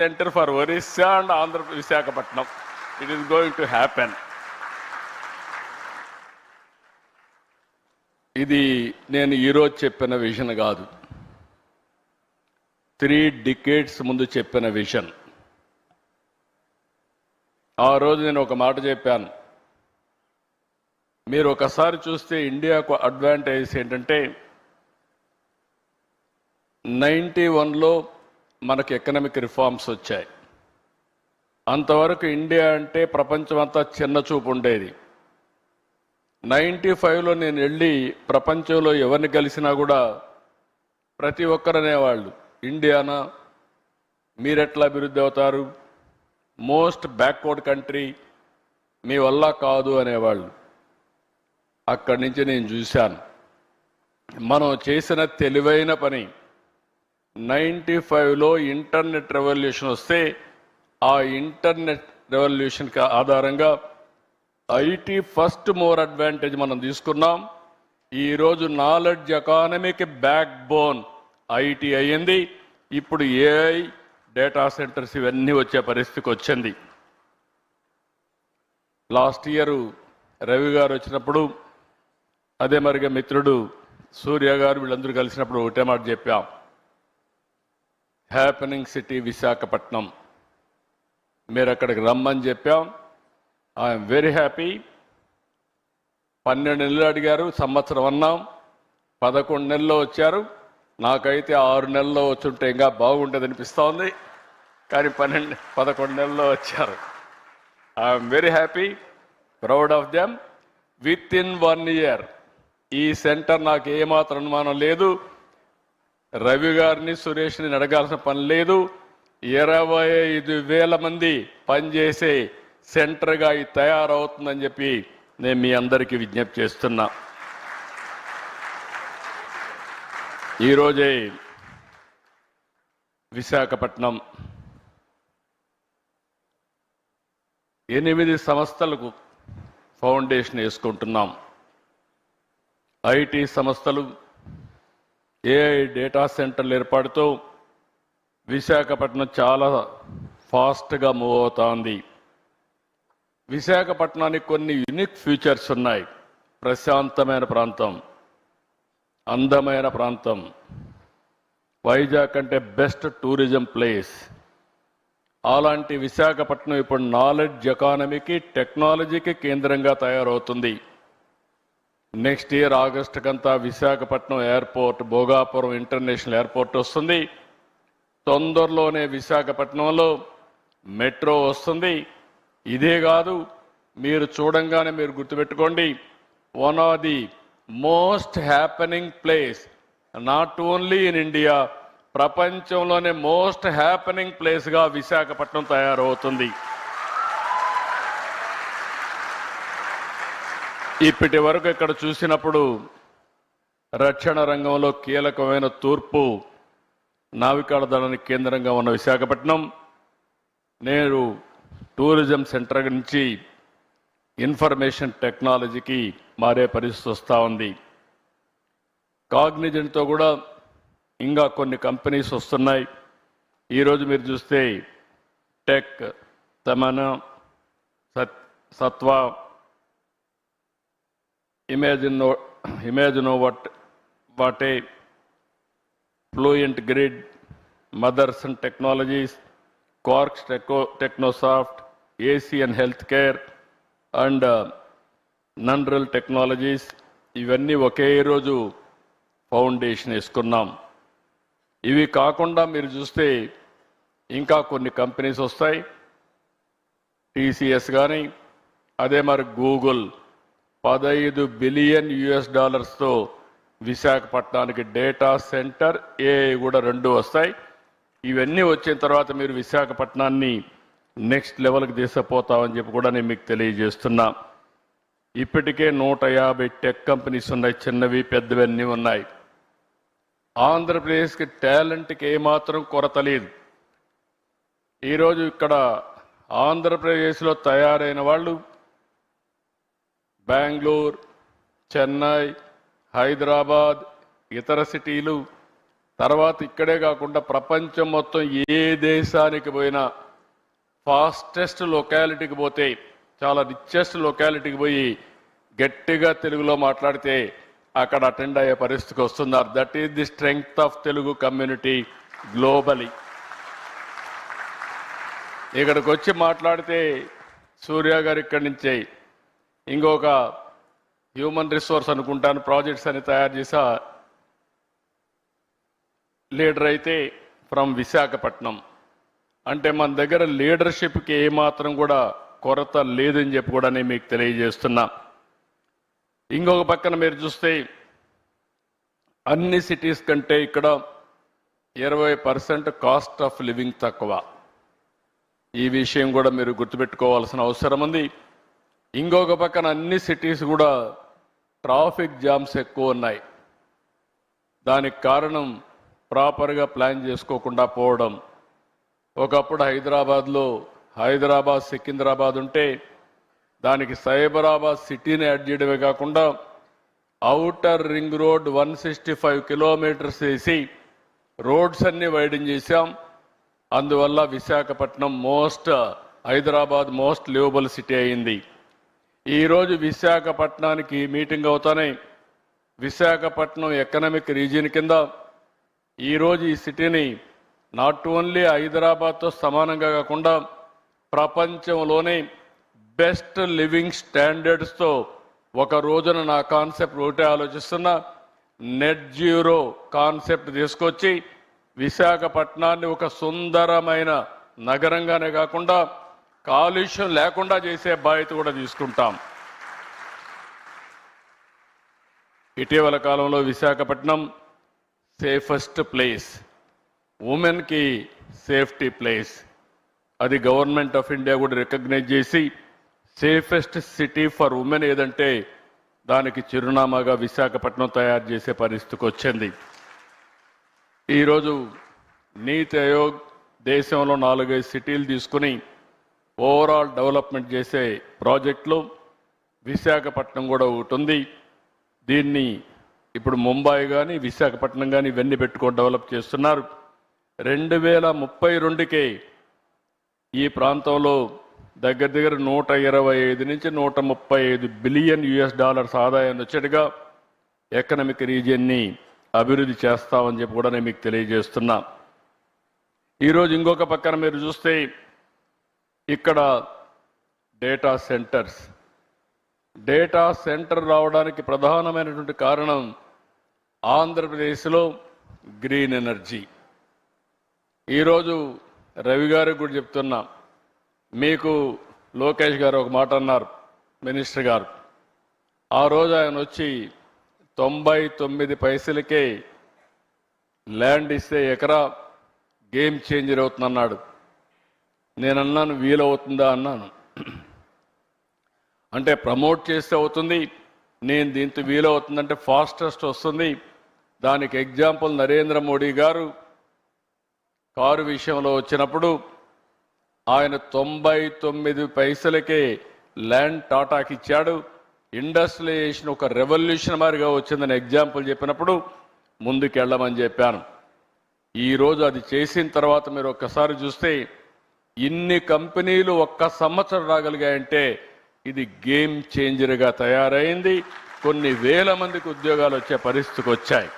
Centre for Orissa and Andhra Visakhapatnam it is going to happen ఇది నేను ఈరోజు చెప్పిన విజన్ కాదు. త్రీ డికేట్స్ ముందు చెప్పిన విజన్ ఆ రోజు నేను ఒక మాట చెప్పాను. మీరు ఒకసారి చూస్తే ఇండియాకు అడ్వాంటేజ్ ఏంటంటే నైంటీ వన్లో మనకు ఎకనామిక్ రిఫార్మ్స్ వచ్చాయి. అంతవరకు ఇండియా అంటే ప్రపంచం అంతా చిన్న చూపు ఉండేది. నైంటీ ఫైవ్లో నేను వెళ్ళి ప్రపంచంలో ఎవరిని కలిసినా కూడా ప్రతి ఒక్కరనేవాళ్ళు ఇండియానా? మీరెట్లా అభివృద్ధి అవుతారు? మోస్ట్ బ్యాక్వర్డ్ కంట్రీ మీ వల్ల కాదు అనేవాళ్ళు. అక్కడి నుంచి నేను చూశాను. మనం చేసిన తెలివైన పని నైంటీ ఫైవ్లో ఇంటర్నెట్ రెవల్యూషన్ వస్తే ఆ ఇంటర్నెట్ రెవల్యూషన్కి ఆధారంగా ఐటీ ఫస్ట్ మోర్ అడ్వాంటేజ్ మనం తీసుకున్నాం. ఈరోజు నాలెడ్జ్ ఎకానమీకి బ్యాక్ బోన్ ఐటీ అయ్యింది. ఇప్పుడు ఏఐ డేటా సెంటర్స్ ఇవన్నీ వచ్చే పరిస్థితికి వచ్చింది. లాస్ట్ ఇయర్ రవి గారు వచ్చినప్పుడు అదే మరిగా మిత్రుడు సూర్య గారు వీళ్ళందరూ కలిసినప్పుడు ఒకటే మాట చెప్పాం. హ్యాపెనింగ్ సిటీ విశాఖపట్నం మీరు అక్కడికి రమ్మని చెప్పాం. ఐఎమ్ వెరీ హ్యాపీ పన్నెండు నెలలు అడిగారు సంవత్సరం అన్నాం. పదకొండు నెలల్లో వచ్చారు. నాకైతే ఆరు నెలల్లో వచ్చుంటే ఇంకా బాగుంటుంది అనిపిస్తోంది. కానీ పన్నెండు పదకొండు నెలల్లో వచ్చారు. I'm very happy proud of them with in one year ఈ సెంటర్ నాకు ఏమాత్రం అనుమానం లేదు. రవి గారిని సురేష్ని అడగాల్సిన పని లేదు. ఇరవై ఐదు వేల మంది పనిచేసే సెంటర్గా ఇది తయారవుతుందని చెప్పి నేను మీ అందరికీ విజ్ఞప్తి చేస్తున్నా. ఈరోజే విశాఖపట్నం ఎనిమిది సంస్థలకు ఫౌండేషన్ వేసుకుంటున్నాం. ఐటీ సంస్థలు ఏఐ డేటా సెంటర్లు ఏర్పాటుతో విశాఖపట్నం చాలా ఫాస్ట్గా మూవ్ అవుతోంది. విశాఖపట్నానికి కొన్ని యునిక్ ఫీచర్స్ ఉన్నాయి. ప్రశాంతమైన ప్రాంతం అందమైన ప్రాంతం వైజాగ్ అంటే బెస్ట్ టూరిజం ప్లేస్. అలాంటి విశాఖపట్నం ఇప్పుడు నాలెడ్జ్ ఎకానమీకి టెక్నాలజీకి కేంద్రంగా తయారవుతుంది. నెక్స్ట్ ఇయర్ ఆగస్టు కంతా Visakhapatnam airport Bhogapuram international airport వస్తుంది. తొందరలోనే విశాఖపట్నంలో మెట్రో వస్తుంది. ఇదే కాదు మీరు చూడంగానే మీరు గుర్తుపెట్టుకోండి one of the most happening place not only in India ప్రపంచంలోనే మోస్ట్ హ్యాపెనింగ్ ప్లేస్గా విశాఖపట్నం తయారవుతుంది. ఇప్పటి వరకు ఇక్కడ చూసినప్పుడు రక్షణ రంగంలో కీలకమైన తూర్పు నావికాడ దళానికి కేంద్రంగా ఉన్న విశాఖపట్నం నేడు టూరిజం సెంటర్ నుంచి ఇన్ఫర్మేషన్ టెక్నాలజీకి మారే పరిస్థితి వస్తూ ఉంది. కాగ్నిజెంట్తో కూడా ఇంకా కొన్ని కంపెనీస్ వస్తున్నాయి. ఈరోజు మీరు చూస్తే టెక్ తమన సత్ సత్వ ఇమాజిన్ ఇమాజినో what what a fluent grid mothers and technologies corks టెకో technosoft Asian health care and నన్రల్ technologies ఇవన్నీ ఒకే రోజు ఫౌండేషన్ వేసుకున్నాం. ఇవి కాకుండా మీరు చూస్తే ఇంకా కొన్ని కంపెనీస్ వస్తాయి. టీసీఎస్ కానీ అదే మరి గూగుల్ పదహైదు బిలియన్ యుఎస్ డాలర్స్తో విశాఖపట్నానికి డేటా సెంటర్ ఏఐ కూడా రెండు వస్తాయి. ఇవన్నీ వచ్చిన తర్వాత మీరు విశాఖపట్నాన్ని నెక్స్ట్ లెవెల్కి తీసుకుపోతామని చెప్పి కూడా నేను మీకు తెలియజేస్తున్నా. ఇప్పటికే నూట యాభై టెక్ కంపెనీస్ ఉన్నాయి చిన్నవి పెద్దవి అన్నీ ఉన్నాయి. ఆంధ్రప్రదేశ్కి టాలెంట్కి ఏమాత్రం కొరత లేదు. ఈరోజు ఇక్కడ ఆంధ్రప్రదేశ్లో తయారైన వాళ్ళు బెంగళూరు చెన్నై హైదరాబాద్ ఇతర సిటీలు. తర్వాత ఇక్కడే కాకుండా ప్రపంచం మొత్తం ఏ దేశానికి పోయినా ఫాస్టెస్ట్ లొకాలిటీకి పోతే చాలా రిచెస్ట్ లొకాలిటీకి పోయి గట్టిగా తెలుగులో మాట్లాడితే అక్కడ అటెండ్ అయ్యే పరిస్థితికి వస్తున్నారు. That is the strength of Telugu community globally ఇక్కడికి వచ్చి మాట్లాడితే సూర్య గారు ఇక్కడి నుంచే ఇంకొక హ్యూమన్ రిసోర్స్ అనుకుంటాను ప్రాజెక్ట్స్ అని తయారు చేసా లీడర్ అయితే ఫ్రమ్ విశాఖపట్నం. అంటే మన దగ్గర లీడర్షిప్కి ఏమాత్రం కూడా కొరత లేదని చెప్పి కూడా నేను మీకు తెలియజేస్తున్నా. ఇంకొక పక్కన మీరు చూస్తే అన్ని సిటీస్ కంటే ఇక్కడ ఇరవై పర్సెంట్ కాస్ట్ ఆఫ్ లివింగ్ తక్కువ. ఈ విషయం కూడా మీరు గుర్తుపెట్టుకోవాల్సిన అవసరం ఉంది. ఇంకొక పక్కన అన్ని సిటీస్ కూడా ట్రాఫిక్ జామ్స్ ఎక్కువ ఉన్నాయి దానికి కారణం ప్రాపర్గా ప్లాన్ చేసుకోకుండా పోవడం. ఒకప్పుడు హైదరాబాద్లో హైదరాబాద్ సికింద్రాబాద్ ఉంటే దానికి సైబరాబాద్ సిటీని యాడ్ చేయడమే కాకుండా outer ring road one sixty five kilometres వేసి రోడ్స్ అన్ని వైడింగ్ చేశాం. అందువల్ల Visakhapatnam most Hyderabad most liveable city అయింది. ఈరోజు విశాఖపట్నానికి మీటింగ్ అవుతానే విశాఖపట్నం ఎకనామిక్ రీజియన్ కింద ఈరోజు ఈ సిటీని నాట్ ఓన్లీ హైదరాబాద్తో సమానంగా కాకుండా ప్రపంచంలోనే బెస్ట్ లివింగ్ స్టాండర్డ్స్తో ఒక రోజున నా కాన్సెప్ట్ ఒకటే ఆలోచిస్తున్నా. నెట్ జీరో కాన్సెప్ట్ తీసుకొచ్చి విశాఖపట్నాన్ని ఒక సుందరమైన నగరంగానే కాకుండా కాలుష్యం లేకుండా చేసే బాధ్యత కూడా తీసుకుంటాం. ఇటీవల కాలంలో విశాఖపట్నం సేఫెస్ట్ ప్లేస్ ఉమెన్కి సేఫ్టీ ప్లేస్. అది గవర్నమెంట్ ఆఫ్ ఇండియా కూడా రికగ్నైజ్ చేసి సేఫెస్ట్ సిటీ ఫర్ ఉమెన్ ఏదంటే దానికి చిరునామాగా విశాఖపట్నం తయారు చేసే పరిస్థితికి వచ్చింది. ఈరోజు నీతి ఆయోగ్ దేశంలో నాలుగైదు సిటీలు తీసుకుని ఓవరాల్ డెవలప్మెంట్ చేసే ప్రాజెక్టులో విశాఖపట్నం కూడా ఒకటి ఉంది. దీన్ని ఇప్పుడు ముంబై కానీ విశాఖపట్నం కానీ ఇవన్నీ పెట్టుకొని డెవలప్ చేస్తున్నారు. రెండు వేల ముప్పై రెండుకే ఈ ప్రాంతంలో దగ్గర దగ్గర నూట ఇరవై ఐదు నుంచి నూట ముప్పై ఐదు బిలియన్ యుఎస్ డాలర్స్ ఆదాయం వచ్చేట్టుగా ఎకనామిక్ రీజియన్ని అభివృద్ధి చేస్తామని చెప్పి కూడా నేను మీకు తెలియజేస్తున్నా. ఈరోజు ఇంకొక పక్కన మీరు చూస్తే ఇక్కడ డేటా సెంటర్స్ డేటా సెంటర్ రావడానికి ప్రధానమైనటువంటి కారణం ఆంధ్రప్రదేశ్లో గ్రీన్ ఎనర్జీ ఈరోజు రవి గారికి కూడా చెప్తున్నా. మీకు లోకేష్ గారు ఒక మాట అన్నారు మినిస్టర్ గారు. ఆ రోజు ఆయన వచ్చి తొంభై తొమ్మిది పైసలకే ల్యాండ్ ఇస్తే ఎకరా గేమ్ చేంజర్ అవుతుందన్నాడు నేను అన్నాను వీలవుతుందా అన్నాను. అంటే ప్రమోట్ చేస్తే అవుతుంది నేను దీంతో వీలవుతుందంటే ఫాస్టెస్ట్ వస్తుంది. దానికి ఎగ్జాంపుల్ నరేంద్ర మోడీ గారు కారు విషయంలో వచ్చినప్పుడు ఆయన తొంభై తొమ్మిది పైసలకే ల్యాండ్ టాటాకి ఇచ్చాడు. ఇండస్ట్రియలైజేషన్ ఒక రెవల్యూషన్ మారిగా వచ్చిందని ఎగ్జాంపుల్ చెప్పినప్పుడు ముందుకెళ్ళమని చెప్పాను. ఈరోజు అది చేసిన తర్వాత మీరు ఒక్కసారి చూస్తే ఇన్ని కంపెనీలు ఒక్క సంవత్సరం రాగలిగాయంటే ఇది గేమ్ చేంజర్గా తయారైంది. కొన్ని వేల మందికి ఉద్యోగాలు వచ్చే పరిస్థితికి వచ్చాయి.